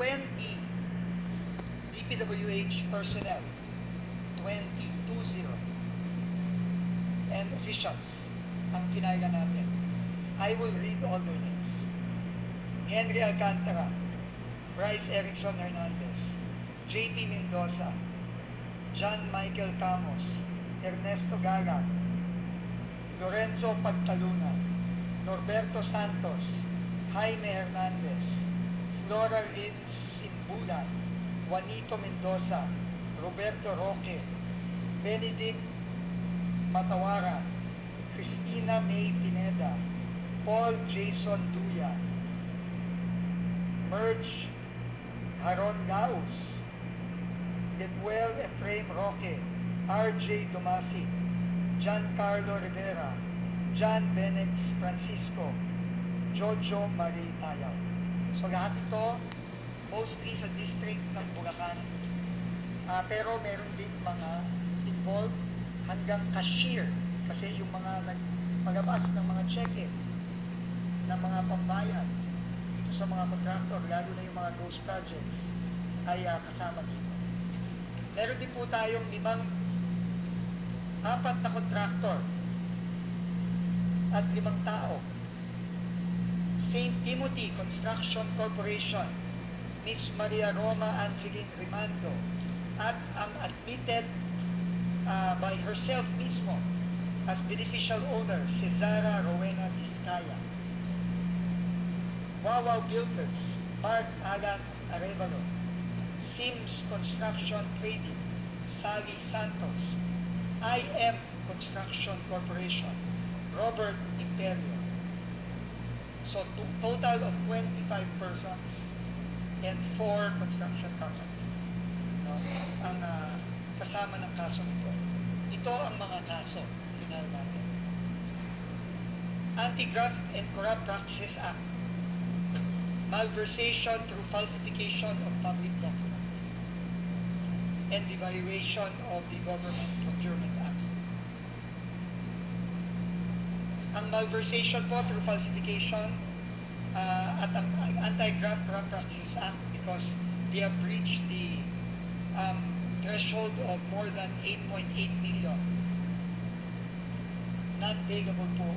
20 DPWH personnel, 20, 20, and officials ang finala natin. I will read all their names. Henry Alcantara, Bryce Erickson Hernandez, JP Mendoza, John Michael Camos, Ernesto Gaga, Lorenzo Pagtaluna, Norberto Santos, Jaime Hernandez, Flora Lynn Simbulan, Juanito Mendoza, Roberto Roque, Benedict Matawaran, Christina May Pineda, Paul Jason Duya, Merge Haron Laos, Lemuel Efraim Roque, RJ Domasi, Giancarlo Rivera, John Benex Francisco, Jojo Marie Tayaw. So lahat ito, mostly sa district ng Bulacan. Ah, pero meron din mga involved hanggang cashier kasi yung mga nagpalabas ng mga cheque ng mga pambayan dito sa mga contractor, lalo na yung mga ghost projects, ay ah, kasama dito. Meron din po tayong limang apat na contractor at limang tao. St. Timothy Construction Corporation, Miss Maria Roma Angeline Rimando, at ang admitted ah, by herself mismo as beneficial owner, Cesara Rowena Vizcaya. Wawaw Builders, Mark Alan Arevalo, Sims Construction Trading, Sally Santos, IM Construction Corporation, Robert Imperio. So to- total of 25 persons and 4 construction companies no, ang ah, kasama ng kaso nito. Ito ang mga kaso, final natin. Anti-Graft and Corrupt Practices Act malversation through falsification of public documents, and the violation of the Government Procurement Act. Ang malversation po through falsification uh, at ang Anti-Graft Corrupt Practices Act because they have breached the um, threshold of more than 8.8 million. Non-payable po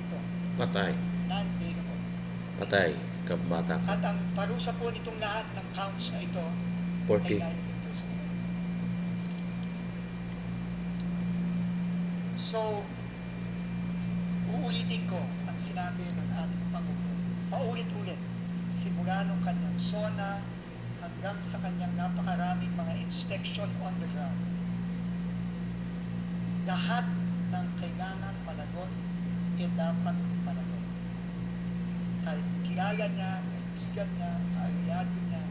ito. Patay. Non-payable. Patay. Kabata ka. At ang parusa po nitong lahat ng counts na ito ay 40. life imprisonment. So, uulitin ko ang sinabi ng ating Pangulo. Paulit-ulit. Simula nung kanyang SONA hanggang sa kanyang napakaraming mga inspection on the ground. Lahat ng kailangan managot, e dapat managot kahit kilala niya, kaibigan niya, kaalyado niya,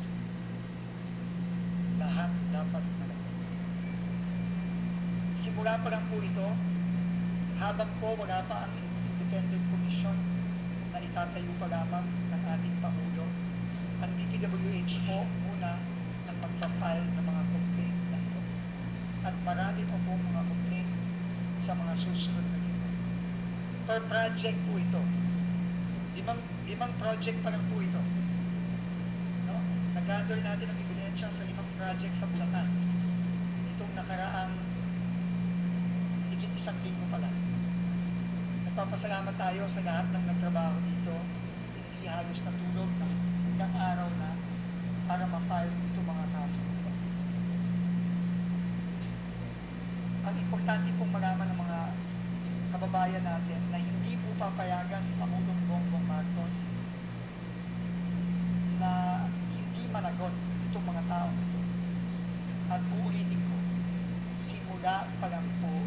lahat dapat managot. Simula pa lang po ito, habang po wala pa ang independent commission na itatayo pa lamang ng ating Pangulo, ang DPWH po muna ang magfa-file ng mga complaint na ito. At marami pa po mga complaint sa mga susunod na linggo. Per project po ito, limang, limang project pa lang po ito. No? Nag-gather natin ang ebidensya sa limang project sa Bulacan. Itong nakaraang higit isang linggo pa lang. Nagpapasalamat tayo sa lahat ng nagtrabaho dito. Hindi halos natulog ng ilang araw na para ma-file itong mga kaso ito. Ang importante pong malaman ng mga kababayan natin na hindi po papayagan ni Pangulong Bongbong Marcos na hindi managot itong mga tao ito. At uulitin ko, simula pa lang po